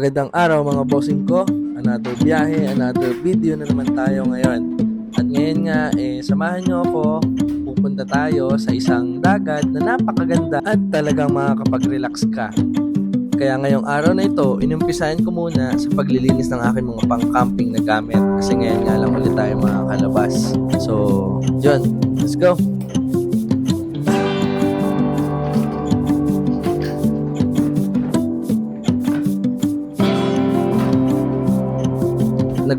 Magandang araw mga bossing ko. Another biyahe, another video na naman tayo ngayon. At ngayon nga, eh, samahan nyo ako. Pupunta tayo sa isang dagat na napakaganda at talagang makakapag-relax ka. Kaya ngayong araw na ito, inumpisahan ko muna sa paglilinis ng aking mga pang-camping na gamit. Kasi ngayon nga lang ulit tayo makakalabas. So, yun. Let's go!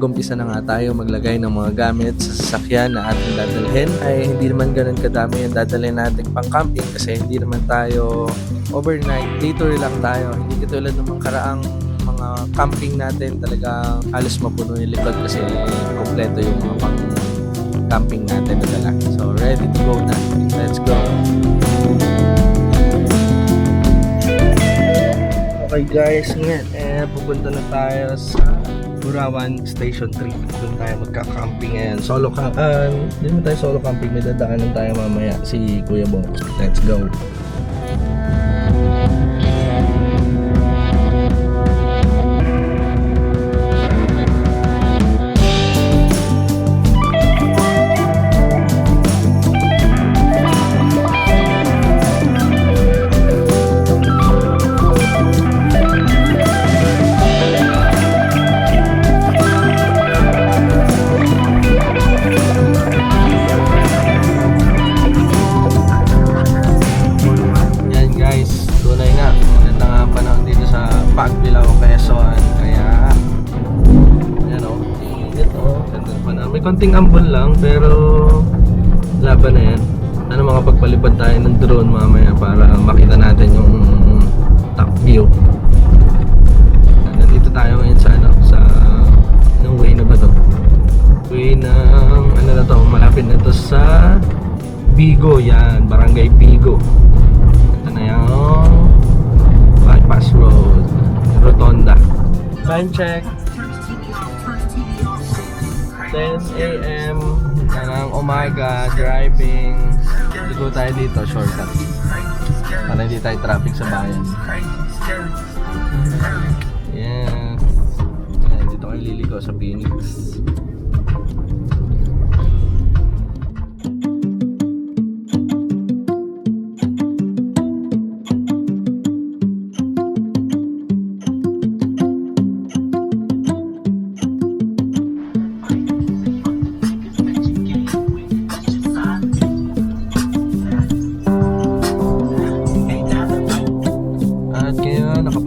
Nagumpisa na nga tayo maglagay ng mga gamit sa sasakyan na ating dadalhin. Ay hindi naman ganun kadami yung dadalhin natin pang camping kasi hindi naman tayo overnight. Dito lang tayo. Hindi katulad ng mga karaang mga camping natin talagang halos mapuno yung likod kasi kompleto yung mga pang camping natin na dala. So ready to go na. Let's go. Okay guys, ngayon eh pupunta na tayo sa Burawan Station 3. Doon tayo magka-camping ngayon. Solo camp. Uh, hindi naman tayo solo camping. May dadaanan tayo mamaya. Si Kuya Bong. Let's go. Konting ambon lang, pero laban na yan. Sana makapagpalipad tayo ng drone mamaya para makita natin yung top view. Nandito tayo ngayon sa ano, sa anong way na ba to? Way ng ano na to, malapit na to sa Bigo yan, Barangay Bigo. Ito na yung bypass road, Rotonda. Time check. 10 a.m. ng umaga, driving. Ligo tayo dito, shortcut. Para hindi tayo traffic sa bayan. Ayan, dito kayo liligo sa Phoenix.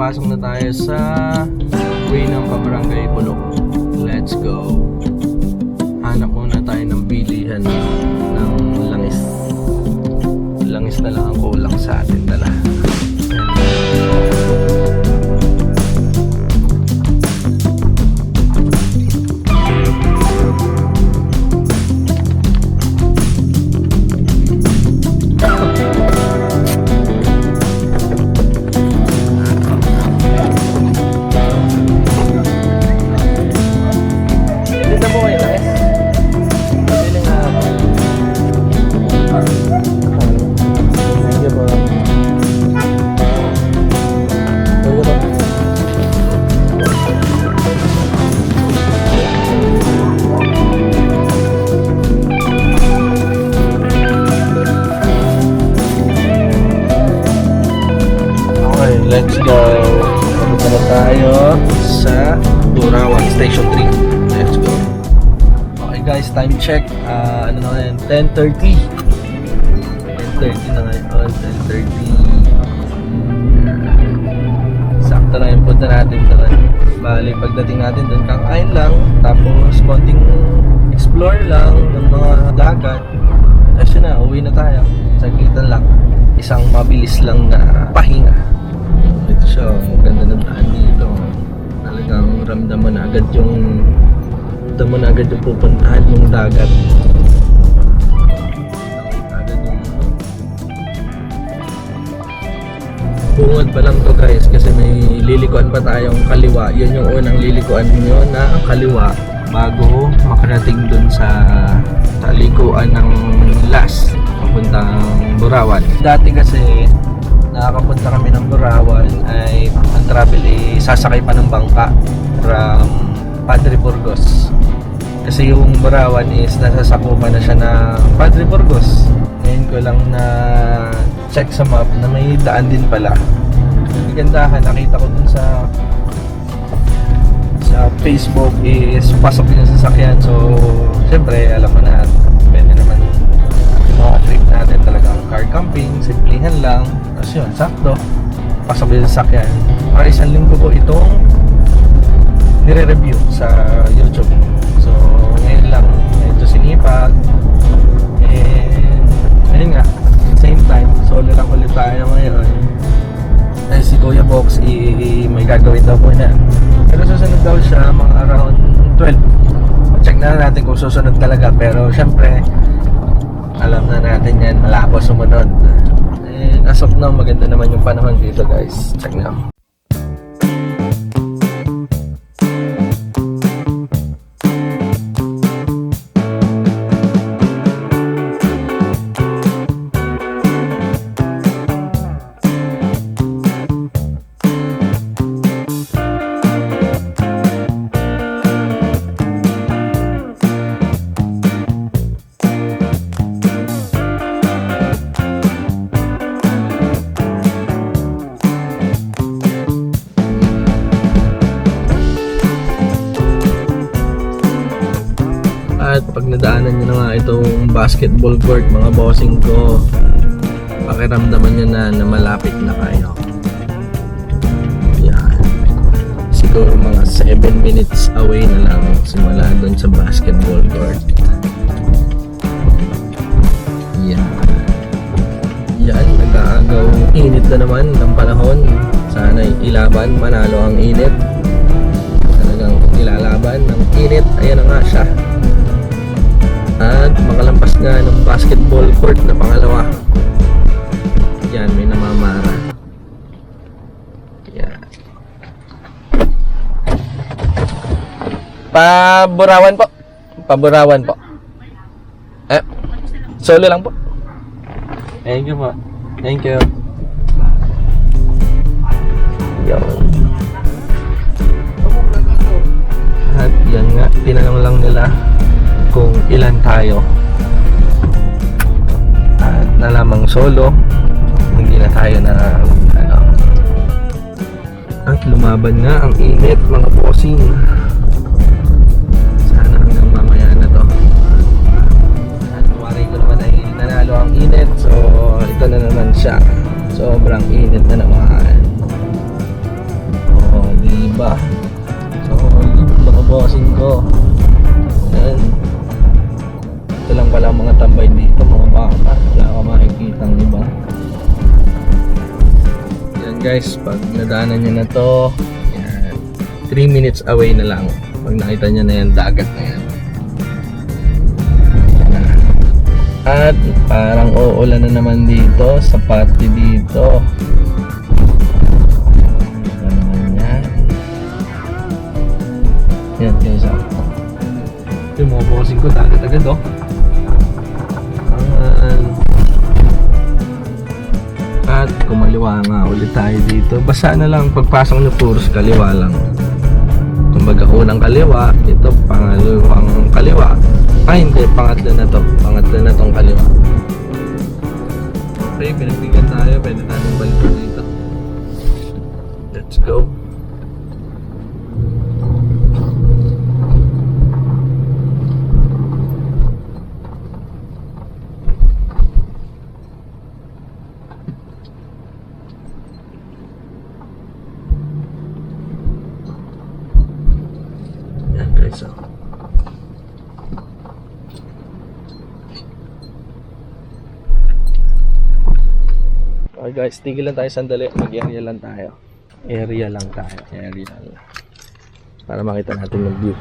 Nakapasok na tayo sa way ng Pabarangay Bulok. Let's go! Hanap muna tayo ng bilihan ng langis. Langis na lang ang kulang sa atin dala. Let's go. Pupunta na tayo sa Burawan Station 3. Let's go. Okay guys, time check. Ah, ano na ngayon? 10.30. 10.30 na ngayon. 10.30. Sakto na yung punta natin doon. Bali, pagdating natin doon, kakain lang. Tapos, konting explore lang ng mga dagat. Kasi na, uwi na tayo. Saglitan lang. Isang mabilis lang na pahinga. Siya, ang ganda ng daan dito. Talagang ramdam mo na agad yung ramdam mo na agad yung pupuntahan mong dagat. Agad yung Bungod pa lang to guys kasi may lilikuan pa tayong kaliwa. Yun yung unang lilikuan nyo na kaliwa bago makarating dun sa talikuan ng last papuntang Burawan. Dati kasi nakakapunta kami ng Burawan ay ang travel ay sasakay pa ng bangka from Padre Burgos. Kasi yung Burawan is nasasakupan na siya ng Padre Burgos. Ngayon ko lang na check sa map na may daan din pala. Gandahan, nakita ko dun sa sa Facebook is pasok yung sasakyan. So, syempre, alam mo na, pwede naman yung mga trip natin talagang car camping, simplihan lang. Tapos yun, sakto. Pasok din yung sasakyan. Para isang linggo ko itong nire-review sa YouTube. So, ngayon lang, medyo sinipag. And, ayun nga, same time, solo lang ulit tayo ngayon. Eh, si Kuya Box, i, may gagawin daw muna. Pero susunod daw siya mga around 12. Check na natin kung susunod talaga. Pero syempre, alam na natin yan, malabo sumunod. And as of now, maganda naman yung panahon dito guys. Check na. Nadaanan nyo na nga itong basketball court mga bossing ko, pakiramdaman nyo na na malapit na kayo. Yan. Siguro mga 7 minutes away na lang simula doon sa basketball court. Yan. Yan, nag-aagaw init na naman ng panahon. Sana ilaban, manalo ang init. Talagang ilalaban ng init. Ayan na nga siya. At makalampas nga ng basketball court na pangalawa. Yan, may namamara. Yan. Paburawan po. Paburawan po. Eh, solo lang po. Thank you po. Thank you. Yan. At yan nga, tinanong lang nila kung ilan tayo. At nalamang solo, hindi na tayo na ano. At lumaban nga ang init mga bossing. Sana hanggang mamaya na to. At wari ko naman ay nanalo ang init. So ito na naman siya. Sobrang init na naman. Oh, di ba? So, mga bossing ko. Lang pala mga tambay dito, mga baka. Wala ka makikita ang iba. Yan guys, pag nadaanan nyo na to, yan. 3 minutes away na lang. Pag nakita nyo na yan, dagat na yan. At parang uulan na naman dito sa party dito. Yan? Yan, yan siya. Yung mga bossing ko, dagat agad oh. Kumaliwa nga ulit tayo dito. Basta na lang, pagpasok nyo puros kaliwa lang. Kumbaga unang kaliwa, ito pangalawang kaliwa. Ay hindi, pangatlo na to. Pangatlo na tong kaliwa. Okay, pinagbigyan tayo. Pwede tayong balik dito. Let's go. Yan guys, oh. Okay guys, tigil lang tayo sandali. Mag-area lang tayo. Area lang tayo. Area lang. Para makita natin yung view.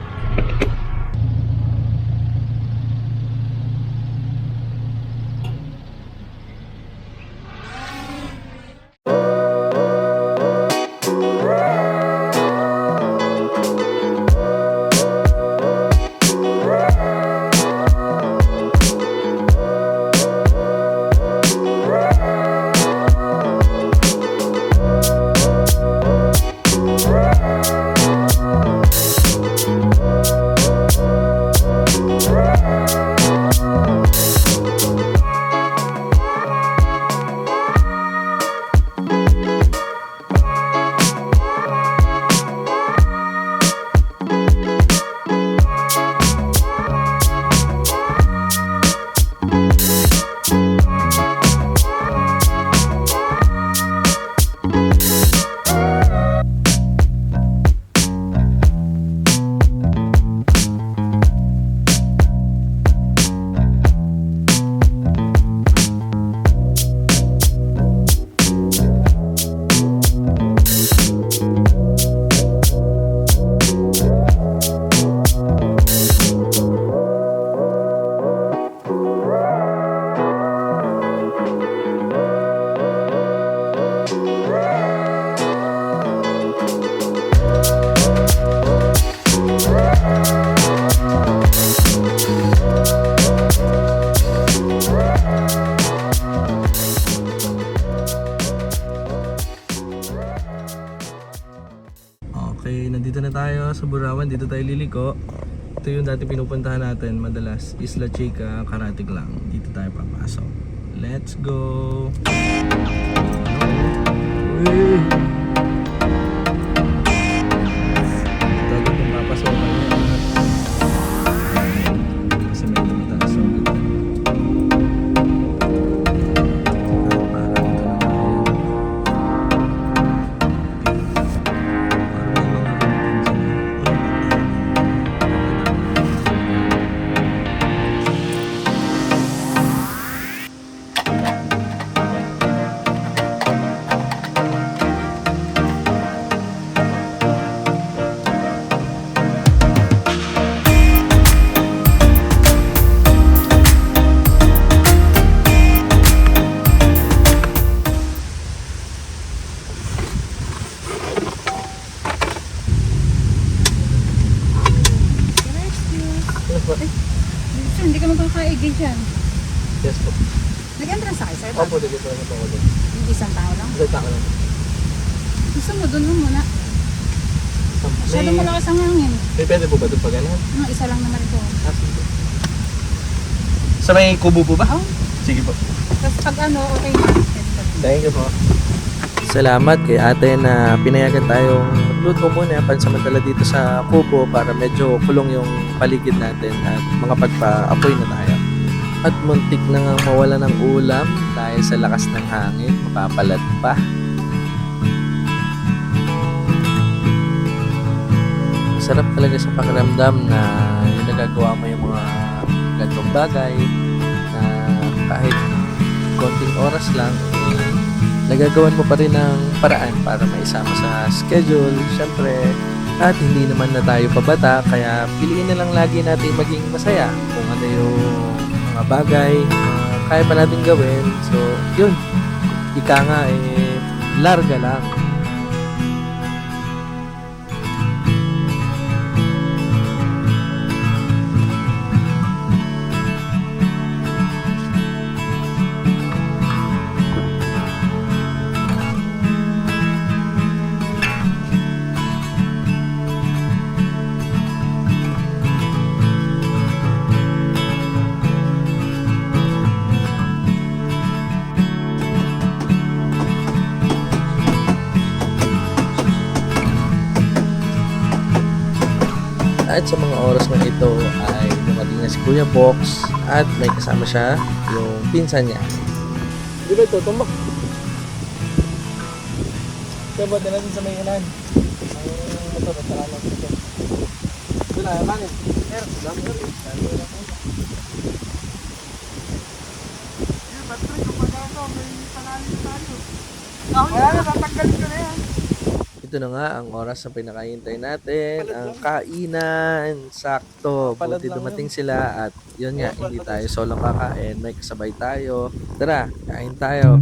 Yung dati pinupuntahan natin madalas. Isla Chica, Karatig lang. Dito tayo papasok. Let's go! Sa may kubo po ba? Oh, Sige po. tapos pag ano, okay na. Thank you po. Salamat kay ate na pinayagan tayong magluto muna pansamantala dito sa kubo para medyo kulong yung paligid natin at mga pagpa-apoy na tayo. At muntik na nga mawala ng ulam dahil sa lakas ng hangin, mapapalat pa. Sarap talaga sa pakiramdam na yung nagagawa mo yung mga gantong bagay na kahit konting oras lang, eh, nagagawan mo pa rin ng paraan para maisama sa schedule, syempre. At hindi naman na tayo pabata, kaya piliin na lang lagi natin maging masaya kung ano yung mga bagay na kaya pa natin gawin. So, yun. Ika nga, eh, larga lang. At sa mga oras na ito ay dumating na si Kuya Box at may kasama siya yung pinsan niya. Di ba ito? Tumbak. Kaya ba natin sa may unan? Ang motor at lang ito. Ito na, kanin. Sir, dami na rin. Dami na rin. Wala na, tatanggalin ko na yan. Ito na nga ang oras na pinakahintay natin, ang kainan. Sakto, buti dumating sila at yun nga, hindi tayo solo kakain, may kasabay tayo. Tara, kain tayo.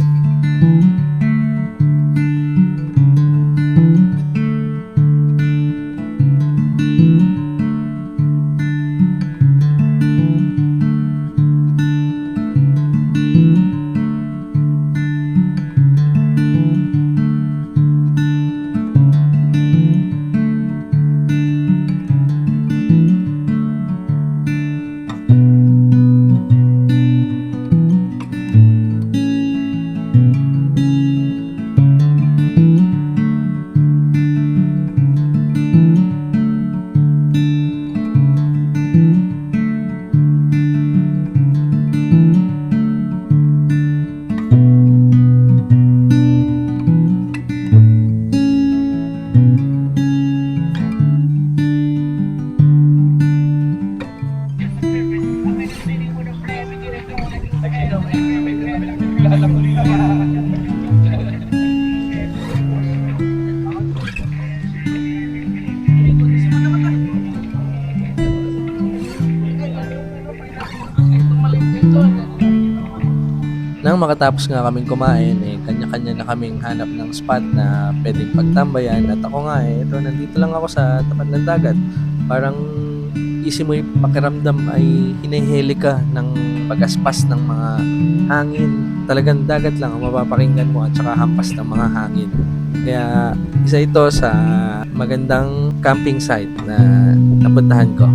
Nang makatapos nga kaming kumain, eh, kanya-kanya na kaming hanap ng spot na pwedeng pagtambayan. At ako nga, eh, ito, nandito lang ako sa tapat ng dagat. Parang easy mo yung pakiramdam ay hinihili ka ng pagaspas ng mga hangin. Talagang dagat lang ang mapapakinggan mo at saka hampas ng mga hangin. Kaya isa ito sa magandang camping site na napuntahan ko.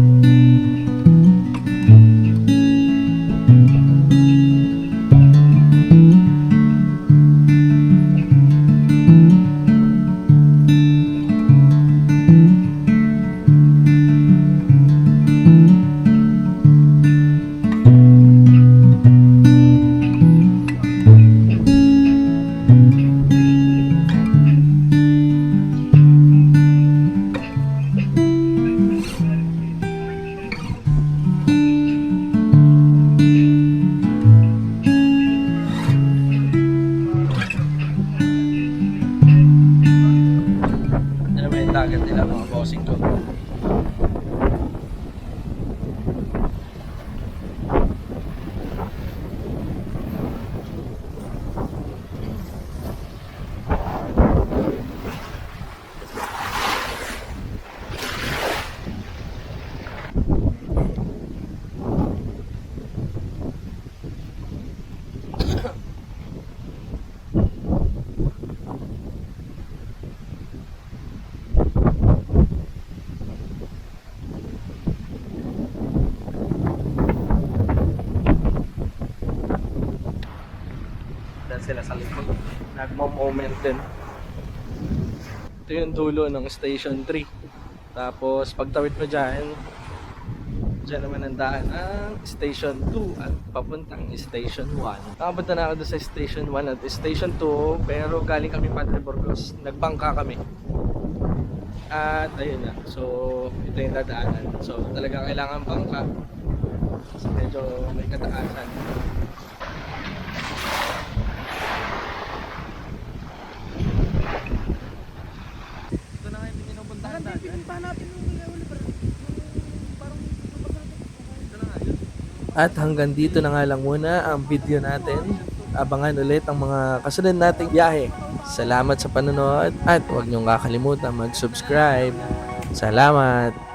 Dahil sila sa likod. Nagmo-moment din. Ito yung dulo ng Station 3. Tapos pagtawid mo dyan, dyan naman ang daan ang Station 2 at papuntang Station 1. Nakapunta na ako doon sa Station 1 at Station 2 pero galing kami Padre Burgos. Nagbangka kami. At ayun na. So, ito yung dadaanan. So, talaga kailangan bangka. Kasi medyo may kataasan. Ito na nga yung pinupuntahan natin. At hanggang dito na nga lang muna ang video natin. Abangan ulit ang mga kasunod nating biyahe. Salamat sa panonood at huwag niyong kakalimutan mag-subscribe. Salamat!